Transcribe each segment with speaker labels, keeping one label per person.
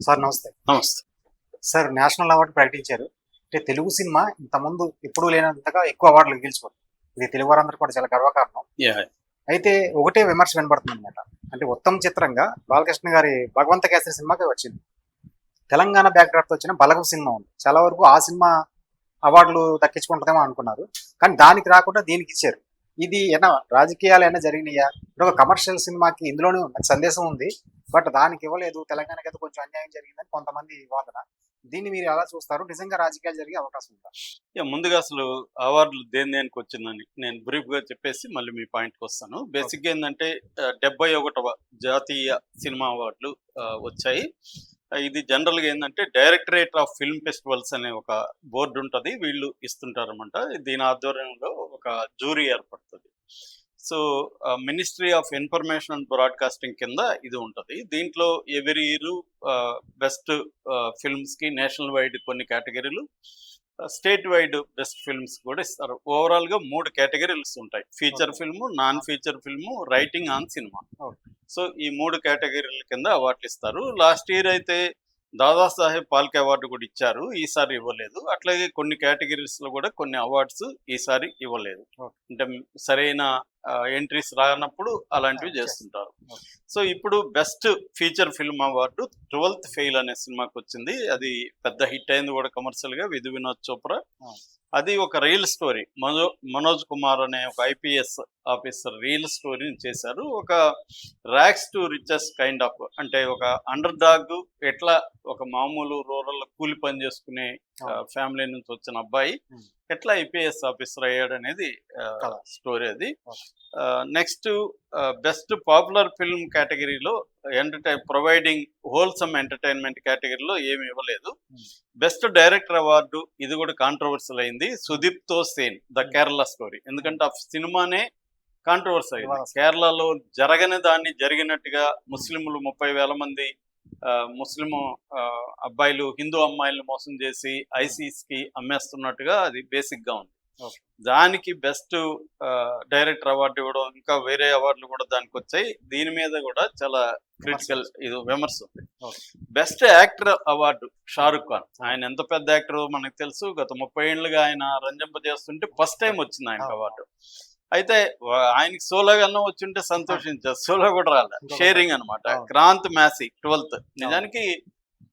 Speaker 1: Sir నమస్తే.
Speaker 2: నమస్తే.
Speaker 1: Sir national award ప్రకటించారు. అంటే తెలుగు సినిమా ఇంతకుముందు ఎప్పుడూ లేనంతగా ఎక్కువ అవార్డులు గెలుచుకోండి ఇది తెలుగు వారందరూ కూడా చాలా గర్వకారణం. అయితే ఒకటే విమర్శ వినబడుతుంది అనమాట అంటే ఉత్తమ చిత్రంగా బాలకృష్ణ గారి భగవంత కేసరి సినిమాకి వచ్చింది. తెలంగాణ బ్యాక్డ్రాప్తో వచ్చిన బలగం సినిమా ఉంది. చాలా వరకు ఆ సినిమా అవార్డులు దక్కించుకుంటుందేమో అనుకున్నారు. కానీ దానికి రాకుండా దీనికి ఇచ్చారు. ఇది ఏనా రాజకీయాలు ఏమైనా జరిగినాయా? ఇప్పుడు ఒక కమర్షియల్ సినిమాకి ఇందులోనే సందేశం ఉంది. బట్ దానికి ఇవ్వలేదు. తెలంగాణకి అయితే కొంచెం అన్యాయం జరిగిందని కొంతమంది వాదన. దీన్ని మీరు ఎలా చూస్తారు? నిజంగా రాజకీయాలు జరిగే అవకాశం ఉందా?
Speaker 2: ఇక ముందుగా అసలు అవార్డులు దేని దేనికి వచ్చిందని నేను బ్రీఫ్గా చెప్పేసి మళ్ళీ మీ పాయింట్కి వస్తాను. బేసిక్గా ఏంటంటే డెబ్బై ఒకటవ జాతీయ సినిమా అవార్డులు వచ్చాయి. ఇది జనరల్గా ఏంటంటే డైరెక్టరేట్ ఆఫ్ ఫిల్మ్ ఫెస్టివల్స్ అనే ఒక బోర్డు ఉంటుంది వీళ్ళు ఇస్తుంటారన్నమాట. దీని ఆధ్వర్యంలో ఒక జూరీ ఏర్పడుతుంది. So ministry of information and broadcasting కింద ఇది ఉంటుంది. దీంట్లో ఎవరి ఇయర్ బెస్ట్ ఫిల్మ్స్కి నేషనల్ వైడ్ కొన్ని కేటగిరీలు స్టేట్ వైడ్ బెస్ట్ ఫిల్మ్స్ కూడా ఇస్తారు ఓవరాల్గా మూడు కేటగిరీస్ ఉంటాయి feature. Film non feature film writing on cinema. So ఈ మూడు కేటగిరీల కింద అవార్డులు ఇస్తారు లాస్ట్ ఇయర్ అయితే దాదాసాహెబ్ పాల్కే అవార్డు కూడా ఇచ్చారు. ఈసారి ఇవ్వలేదు. అట్లాగే కొన్ని కేటగిరీస్లో కూడా కొన్ని అవార్డ్స్ ఈసారి ఇవ్వలేదు. అంటే సరైన ఎంట్రీస్ రానప్పుడు అలాంటివి చేస్తుంటారు. సో ఇప్పుడు best feature film award twelfth fail అనే సినిమాకి వచ్చింది. అది పెద్ద హిట్ అయింది కూడా కమర్షియల్గా. విధు వినోద్ చోప్రా. అది ఒక రియల్ స్టోరీ మనో మనోజ్ కుమార్ అనే ఒక ఐపీఎస్ ఆఫీసర్ రియల్ స్టోరీని చేశారు. ఒక rags to riches kind of అంటే ఒక అండర్ డాగ్ ఎట్లా ఒక మామూలు రూరల్ కూలి పని చేసుకునే ఫ్యామిలీ నుంచి వచ్చిన అబ్బాయి. ఎట్లా ఐపీఎస్ ఆఫీసర్ అయ్యాడు అనేది. స్టోరీ అది. నెక్స్ట్ బెస్ట్ పాపులర్ ఫిల్మ్ కేటగిరీలో ఎంటర్టైన్ ప్రొవైడింగ్ హోల్సమ్ ఎంటర్టైన్మెంట్ కేటగిరీలో ఏమి ఇవ్వలేదు. బెస్ట్ డైరెక్టర్ అవార్డు ఇది కూడా కాంట్రవర్సల్ అయింది సుదీప్తో సేన్ ద. కేరళ స్టోరీ ఎందుకంటే ఆ సినిమానే కాంట్రవర్సీ అయింది. కేరళలో జరగని దాన్ని జరిగినట్టుగా ముస్లింలు ముప్పై వేల మంది ముస్లిం అబ్బాయిలు హిందూ అమ్మాయిలను మోసం చేసి ఐసీస్కి అమ్మేస్తున్నట్టుగా అది బేసిక్గా ఉంది. దానికి బెస్ట్ డైరెక్టర్ అవార్డు ఇవ్వడం ఇంకా వేరే అవార్డులు కూడా దానికి వచ్చాయి. దీని మీద కూడా చాలా క్రిటికల్ ఇది విమర్శ ఉంది. Best actor award Shahrukh Khan. ఆయన ఎంత పెద్ద యాక్టర్ మనకు తెలుసు. గత ముప్పై ఏళ్ళుగా ఆయన రంజింప చేస్తుంటే ఫస్ట్ టైం వచ్చింది ఆయనకు
Speaker 1: అవును.
Speaker 2: అవార్డు. అయితే ఆయనకి సోలోగా అన్న వచ్చుంటే సంతోషించారు సోలో కూడా రాలే.
Speaker 1: ఇంకొక
Speaker 2: షేరింగ్ అన్నమాట.
Speaker 1: అవును.
Speaker 2: క్రాంత్ మ్యాసీ ట్వెల్త్. నిజానికి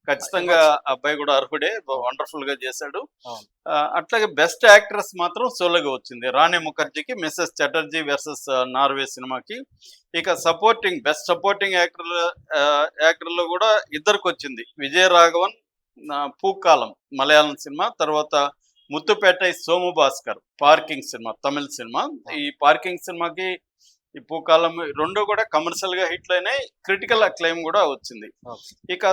Speaker 2: ఖచ్చితంగా. అబ్బాయి కూడా అర్హుడే వండర్ఫుల్గా చేశాడు. అట్లాగే బెస్ట్ యాక్ట్రెస్ మాత్రం సోలోగా వచ్చింది. రాణి ముఖర్జీకి మిస్సెస్ చటర్జీ వర్సెస్ నార్వే సినిమాకి. ఇక సపోర్టింగ్ బెస్ట్ సపోర్టింగ్ యాక్టర్ యాక్టర్లో కూడా ఇద్దరికి వచ్చింది. విజయ రాఘవన్ పూకాలం మలయాళం సినిమా. తర్వాత Muthupettai Somu Bhaskar parking cinema Tamil cinema. ఈ పార్కింగ్ సినిమాకి ఈ పూకాలం రెండు కూడా కమర్షియల్గా హిట్లు అయినాయి. క్రిటికల్ అక్లైమ్ కూడా వచ్చింది. ఇక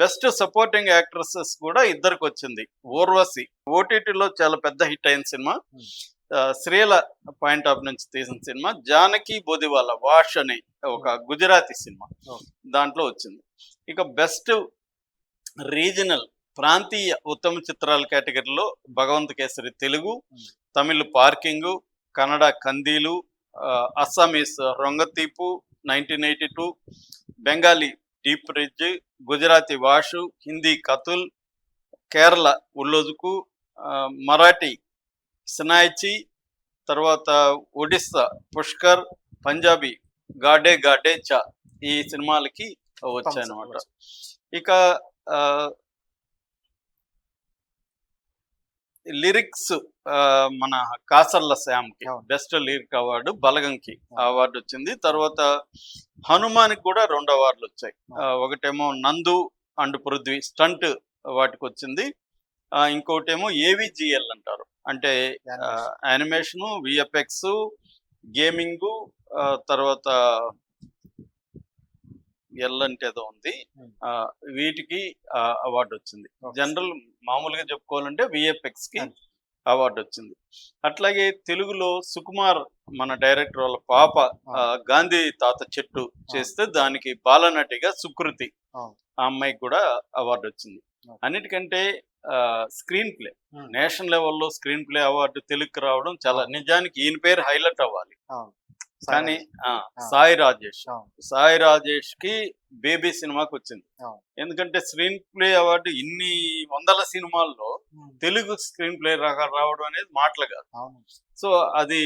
Speaker 2: బెస్ట్ సపోర్టింగ్ యాక్ట్రెసెస్ కూడా ఇద్దరికి వచ్చింది ఊర్వశి ఓటీటీలో చాలా పెద్ద హిట్ అయిన సినిమా. శ్రీల పాయింట్ ఆఫ్ నుంచి తీసిన సినిమా. జానకి బోదివాల వాష్ అనే ఒక గుజరాతీ సినిమా. దాంట్లో వచ్చింది. ఇక బెస్ట్ రీజనల్ ప్రాంతీయ ఉత్తమ చిత్రాల కేటగిరీలో Bhagavanth Kesari Telugu. Tamil parking Kannada Kandeelu Assamese Rongatapu nineteen eighty two Bengali deep fridge Gujarati Vash Hindi Kathal Kerala Ullozhukku Marathi సినాయిచి తర్వాత ఒడిస్సా పుష్కర్ పంజాబీ గాడే గాడే చా ఈ సినిమాలకి వచ్చాయన్నమాట ఇక ఆ, లిరిక్స్ మన కాసర్ల శ్యామ్కి. బెస్ట్ లిరిక్ అవార్డు బలగంకి. అవార్డు వచ్చింది తర్వాత హనుమాన్కి కూడా రెండు అవార్డులు వచ్చాయి ఒకటేమో నందు అండ్ పృథ్వీ స్టంట్ వాటికి వచ్చింది ఇంకోటేమో ఏవిజిఎల్ అంటారు. అంటే యానిమేషన్. విఎఫ్ఎక్స్ గేమింగ్ తర్వాత ఎల్ అంటే ఏదో ఉంది వీటికి అవార్డు వచ్చింది జనరల్ మామూలుగా చెప్పుకోవాలంటే
Speaker 1: విఎఫ్ఎక్స్కి.
Speaker 2: అవార్డు వచ్చింది అట్లాగే తెలుగులో సుకుమార్ మన డైరెక్టర్ వాళ్ళ పాప గాంధీ తాత చెట్టు చేస్తే దానికి బాలనటిగా సుకృతి. ఆ అమ్మాయికి కూడా అవార్డు వచ్చింది. అన్నిటికంటే స్క్రీన్ ప్లే. నేషనల్ లెవెల్లో స్క్రీన్ ప్లే అవార్డు తెలుగుకి రావడం చాలా నిజానికి ఈయన పేరు హైలైట్ అవ్వాలి. కానీ. సాయి రాజేష్. సాయి రాజేష్కి బేబీ సినిమాకి వచ్చింది. ఎందుకంటే స్క్రీన్ ప్లే అవార్డు ఇన్ని వందల సినిమాల్లో తెలుగు స్క్రీన్ ప్లే రావడం అనేది మాటలు కాదు. సో అది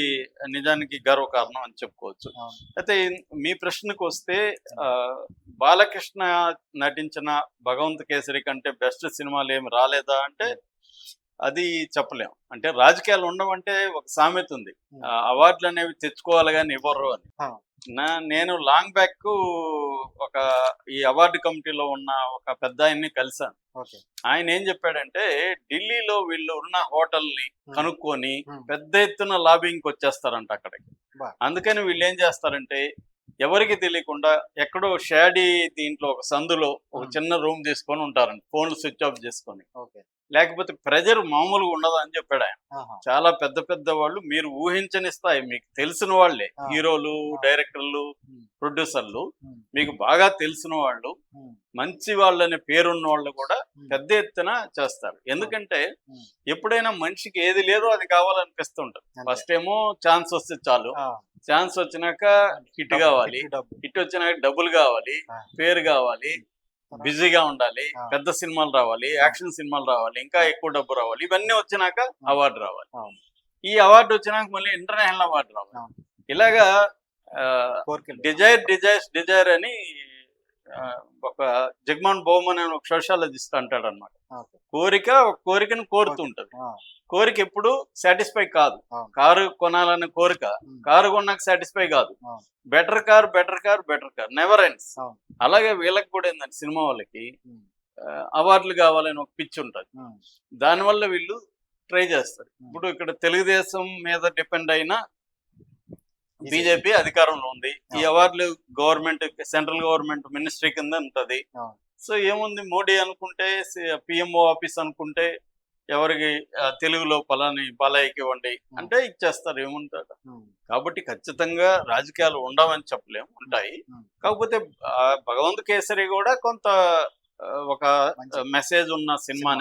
Speaker 2: నిజానికి గర్వకారణం అని చెప్పుకోవచ్చు. అయితే మీ ప్రశ్నకు వస్తే బాలకృష్ణ నటించిన భగవంత్ కేసరి కంటే బెస్ట్ సినిమాలు ఏమి రాలేదా అంటే అది చెప్పలేం అంటే రాజకీయాలు ఉండవంటే ఒక సామెత ఉంది అవార్డులు అనేవి తెచ్చుకోవాలి కానీ ఇవ్వరు అని. నా నేను లాంగ్ బ్యాక్ ఒక ఈ అవార్డు కమిటీలో ఉన్న ఒక పెద్ద ఆయన్ని కలిశాను ఆయన ఏం చెప్పాడంటే ఢిల్లీలో వీళ్ళు ఉన్న హోటల్ని
Speaker 1: Hmm.
Speaker 2: కనుక్కొని. పెద్ద ఎత్తున లాబింగ్కి వచ్చేస్తారంట అక్కడికి. అందుకని వీళ్ళు ఏం చేస్తారంటే ఎవరికి తెలియకుండా ఎక్కడో షాడీ దీంట్లో ఒక సందులో ఒక. చిన్న రూమ్ తీసుకొని ఉంటారంట ఫోన్లు స్విచ్ ఆఫ్ చేసుకొని లేకపోతే ప్రెజర్ మామూలుగా ఉండదు అని చెప్పాడు ఆయన. చాలా పెద్ద పెద్ద వాళ్ళు మీరు ఊహించని స్థాయి మీకు తెలిసిన వాళ్ళే. హీరోలు. డైరెక్టర్లు. ప్రొడ్యూసర్లు మీకు బాగా తెలిసిన వాళ్ళు మంచి వాళ్ళనే పేరున్న వాళ్ళు కూడా పెద్ద ఎత్తున చేస్తారు. ఎందుకంటే. ఎప్పుడైనా మనిషికి ఏది లేదో అది కావాలనిపిస్తుంటది. ఫస్ట్ ఏమో ఛాన్స్ వస్తే చాలు. ఛాన్స్ వచ్చినాక హిట్ కావాలి.
Speaker 1: హిట్
Speaker 2: వచ్చినాక డబ్బులు కావాలి. పేరు కావాలి బిజీగా ఉండాలి. పెద్ద సినిమాలు రావాలి యాక్షన్ సినిమాలు రావాలి ఇంకా ఎక్కువ డబ్బు రావాలి ఇవన్నీ వచ్చినాక అవార్డు రావాలి. ఈ అవార్డు వచ్చినాక మళ్ళీ ఇంటర్నేషనల్ అవార్డు రావాలి. ఇలాగా డిజైర్ డిజైర్స్ డిజైర్ అని ఒక జగమోహన్ బొమ్మన్ అని ఒక సోషాలజిస్ట్ అంటాడు అనమాట కోరిక ఒక కోరికను కోరుతుంటది. కోరిక ఎప్పుడు సాటిస్ఫై కాదు. కారు కొనాలనే కోరిక కారు కొన్నాక సాటిస్ఫై కాదు. Better car better car better car never ends. అలాగే వీళ్ళకి కూడా ఏంటంటే సినిమా వాళ్ళకి అవార్డులు కావాలని ఒక పిచ్చి ఉంటుంది. దానివల్ల వీళ్ళు ట్రై చేస్తారు. ఇప్పుడు ఇక్కడ తెలుగుదేశం మీద డిపెండ్ అయిన. బీజేపీ అధికారంలో ఉంది ఈ. అవార్డులు గవర్నమెంట్ సెంట్రల్ గవర్నమెంట్ మినిస్ట్రీ కింద ఉంటది. సో ఏముంది మోడీ అనుకుంటే పిఎంఓ ఆఫీస్ అనుకుంటే ఎవరికి తెలుగులో పలాని బాలయ్యకి ఇవ్వండి అంటే ఇచ్చేస్తారు ఏముంటారు
Speaker 1: ఉమ్,
Speaker 2: కాబట్టి ఖచ్చితంగా రాజకీయాలు ఉండవని చెప్పలేము ఉంటాయి
Speaker 1: ఉమ్.
Speaker 2: కాకపోతే భగవంత్ కేసరి కూడా కొంత ఒక మెసేజ్ ఉన్న
Speaker 1: సినిమా.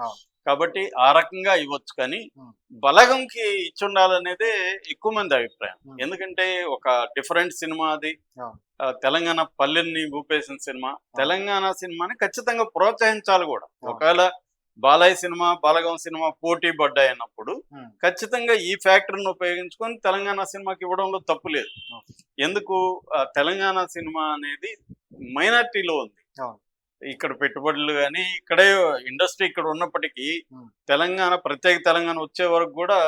Speaker 1: అవును.
Speaker 2: కాబట్టి ఆ రకంగా ఇవ్వచ్చు కానీ. బలగంకి ఇచ్చి ఉండాలనేదే ఎక్కువ మంది అభిప్రాయం. ఎందుకంటే ఒక డిఫరెంట్ సినిమా అది. తెలంగాణ పల్లెల్ని ఊపేసిన సినిమా. తెలంగాణ సినిమాని ఖచ్చితంగా ప్రోత్సహించాలి కూడా. ఒకవేళ బాలయ్య సినిమా బాలగం సినిమా పోటీ పడ్డాయి అన్నప్పుడు ఖచ్చితంగా ఈ ఫ్యాక్టరీని ఉపయోగించుకొని తెలంగాణ సినిమాకి ఇవ్వడంలో తప్పు లేదు. ఎందుకు? తెలంగాణ సినిమా అనేది మైనార్టీలో ఉంది. ఇక్కడ పెట్టుబడులు కానీ ఇక్కడే ఇండస్ట్రీ ఇక్కడ ఉన్నప్పటికీ. తెలంగాణ ప్రత్యేక తెలంగాణ వచ్చే వరకు కూడా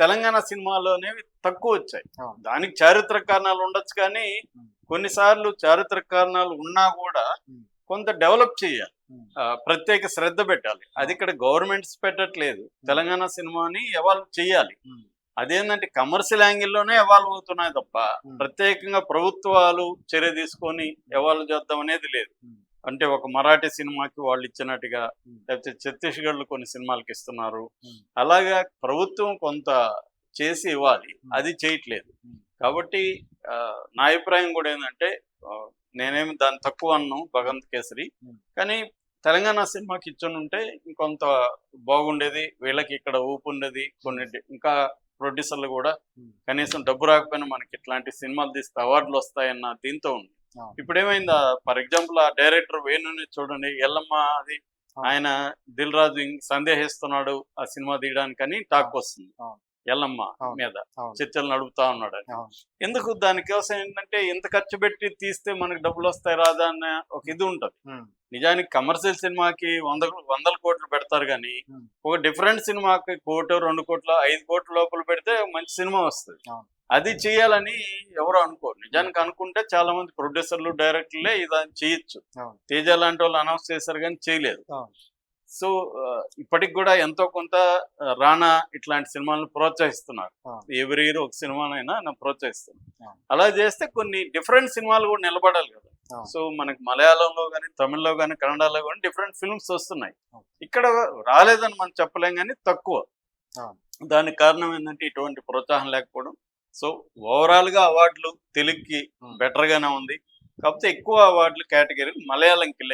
Speaker 2: తెలంగాణ సినిమాలు అనేవి తక్కువ వచ్చాయి. దానికి చారిత్రక కారణాలు ఉండొచ్చు కానీ. కొన్నిసార్లు చారిత్రక కారణాలు ఉన్నా కూడా. కొంత డెవలప్ చేయాలి. ప్రత్యేక శ్రద్ధ పెట్టాలి. అది ఇక్కడ గవర్నమెంట్స్ పెట్టట్లేదు. తెలంగాణ సినిమాని ఎవాల్వ్ చేయాలి. అదేంటంటే కమర్షియల్ యాంగిల్లోనే ఎవాల్వ్ అవుతున్నాయి తప్ప ప్రత్యేకంగా ప్రభుత్వాలు చర్య తీసుకొని ఎవాల్వ్ చేద్దాం అనేది లేదు. అంటే ఒక మరాఠీ సినిమాకి వాళ్ళు ఇచ్చినట్టుగా. లేకపోతే ఛత్తీస్గఢ్లో కొన్ని సినిమాలకి ఇస్తున్నారు. అలాగా ప్రభుత్వం కొంత చేసి ఇవ్వాలి. అది చేయట్లేదు. కాబట్టి నా అభిప్రాయం కూడా ఏంటంటే నేనేమి దాన్ని తక్కువ అన్నాను భగవంత్ కేసరి. కానీ తెలంగాణ సినిమాకి ఇచ్చుని ఉంటే ఇంకొంత బాగుండేది వీళ్ళకి ఇక్కడ ఊపు ఉండేది కొన్ని ఇంకా ప్రొడ్యూసర్లు కూడా. కనీసం డబ్బు రాకపోయినా మనకి ఇట్లాంటి సినిమాలు తీస్తే అవార్డులు వస్తాయన్న దీంతో ఉంది. ఇప్పుడు ఏమైంది ఫర్ ఎగ్జాంపుల్ ఆ డైరెక్టర్ వేణుని చూడండి ఎల్లమ్మ అది. ఆయన దిల్ రాజు సందేహిస్తున్నాడు ఆ సినిమా తీయడానికని టాక్ వస్తుంది. ఎల్లమ్మ. మీద. చర్చలు నడుపుతా ఉన్నాడు అని. ఎందుకు దానికోసం ఏంటంటే ఇంత ఖర్చు పెట్టి తీస్తే మనకి డబ్బులు వస్తాయి రాదా అన్న ఒక ఇది ఉంటది నిజానికి కమర్షియల్ సినిమాకి వంద వందల కోట్లు పెడతారు కానీ. ఒక డిఫరెంట్ సినిమాకి కోటి రెండు కోట్ల ఐదు కోట్ల లోపల పెడితే మంచి సినిమా వస్తుంది. అది చేయాలని ఎవరు అనుకోరు నిజానికి అనుకుంటే చాలా మంది ప్రొడ్యూసర్లు డైరెక్టర్లే ఇది చేయొచ్చు. తేజ లాంటి వాళ్ళు అనౌన్స్ చేశారు కానీ చేయలేదు. సో ఇప్పటికి కూడా ఎంతో కొంత రానా ఇట్లాంటి సినిమాలను ప్రోత్సహిస్తున్నారు. ఎవరి ఇయర్ ఒక సినిమానైనా
Speaker 1: అవును.
Speaker 2: అలా చేస్తే కొన్ని డిఫరెంట్ సినిమాలు కూడా నిలబడాలి కదా. సో మనకి మలయాళంలో కానీ తమిళ్ళో కానీ కన్నడలో కానీ డిఫరెంట్ ఫిల్మ్స్ వస్తున్నాయి. ఇక్కడ రాలేదని మనం చెప్పలేం కానీ తక్కువ. దానికి కారణం ఏంటంటే ఇటువంటి ప్రోత్సాహం లేకపోవడం సో ఓవరాల్గా అవార్డులు తెలుగుకి. బెటర్ గానే ఉంది కాకపోతే ఎక్కువ అవార్డులు కేటగిరీ మలయాళంకి